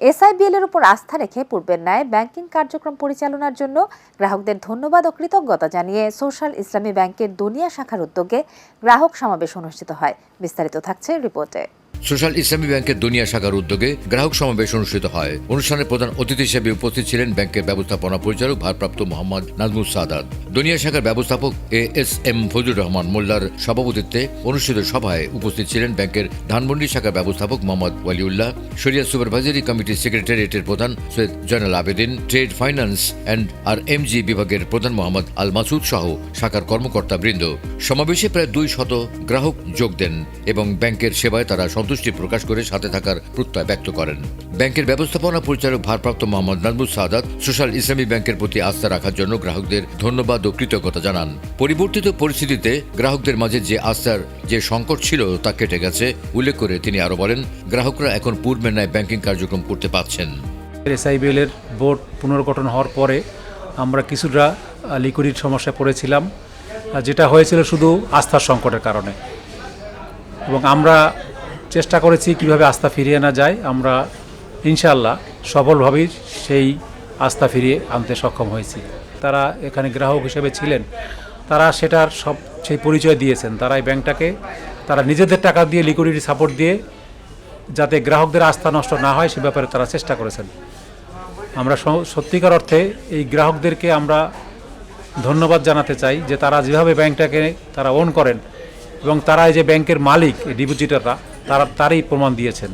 SIBL এর উপর আস্থা রেখে পূর্বের ন্যায় ব্যাংকিং কার্যক্রম পরিচালনার জন্য গ্রাহকদের ধন্যবাদ ও কৃতজ্ঞতা জানিয়ে সোশ্যাল ইসলামী ব্যাংকের দুনিয়া শাখার উদ্যোগে গ্রাহক সমাবেশ অনুষ্ঠিত হয়। বিস্তারিত থাকছে রিপোর্টে। সোশ্যাল ইসলামী ব্যাংকের দুনিয়া শাখার উদ্যোগে গ্রাহক সমাবেশ অনুষ্ঠিত হয়। অনুষ্ঠানে প্রধান অতিথি হিসেবে উপস্থিত ছিলেন ব্যাংকের ব্যবস্থাপনা পরিচালক ভারপ্রাপ্ত মোহাম্মদ নাজমুল সাদাত। দুনিয়া শাখার ব্যবস্থাপক A S M Fazur Rahman মোল্লার সভাপতিত্বে অনুষ্ঠিত সভায় উপস্থিত ছিলেন ব্যাংকের ধানমন্ডি শাখার ব্যবস্থাপক মোহাম্মদ ওয়ালিউল্লাহ, শরিয়া সুপারভাইজারি কমিটির সেক্রেটারিয়েটের প্রধান Syed Zainal Abedin, trade finance and R MG বিভাগের প্রধান মোহাম্মদ আল মাসুদ সহ শাখার কর্মকর্তা বৃন্দ সমাবেশে প্রায় দুই শত গ্রাহক যোগ দেন এবং ব্যাংকের সেবায় তারা সন্তুষ্টি প্রকাশ করে সাথে থাকার প্রত্যয় ব্যক্ত করেন। ব্যাংকের ব্যবস্থাপনা পরিচালক ভারপ্রাপ্ত মোহাম্মদ নাজমুল সাদাত, সোশ্যাল ইসলামী ব্যাংকের প্রতি আস্থা রাখার জন্য গ্রাহকদের ধন্যবাদ ও কৃতজ্ঞতা জানান। পরিবর্তিত পরিস্থিতিতে গ্রাহকদের মাঝে যে আস্থার যে সংকট ছিল তা কেটে গেছে, উল্লেখ করে তিনি আরও বলেন, গ্রাহকরা এখন পূর্বের ন্যায় ব্যাংকিং কার্যক্রম করতে পারছেন। এসআইবিএল এর বোর্ড পুনর্গঠন হওয়ার পরে আমরা কিছুটা লিকুইডির সমস্যায় পড়েছিলাম যেটা হয়েছিল শুধু আস্থার সংকটের কারণে। এবং আমরা চেষ্টা করেছি কীভাবে আস্থা ফিরিয়ে আনা যায়। আমরা ইনশাআল্লাহ সফলভাবেই সেই আস্থা ফিরিয়ে আনতে সক্ষম হয়েছি। তারা এখানে গ্রাহক হিসেবে ছিলেন। তারা সেটার সব সেই পরিচয় দিয়েছেন। তারা এই ব্যাংকটাকে, তারা নিজেদের টাকা দিয়ে লিকুইডিটি সাপোর্ট দিয়ে যাতে গ্রাহকদের আস্থা নষ্ট না হয়, সে ব্যাপারে তারা চেষ্টা করেছেন। আমরা সত্যিকার অর্থে এই গ্রাহকদেরকে আমরা ধন্যবাদ জানাতে চাই যে তারা যেভাবে ব্যাংকটাকে তারা ওন করেন এবং তারা এই যে ব্যাংকের মালিক ডিপোজিটাররা তারা তারই প্রমাণ দিয়েছেন।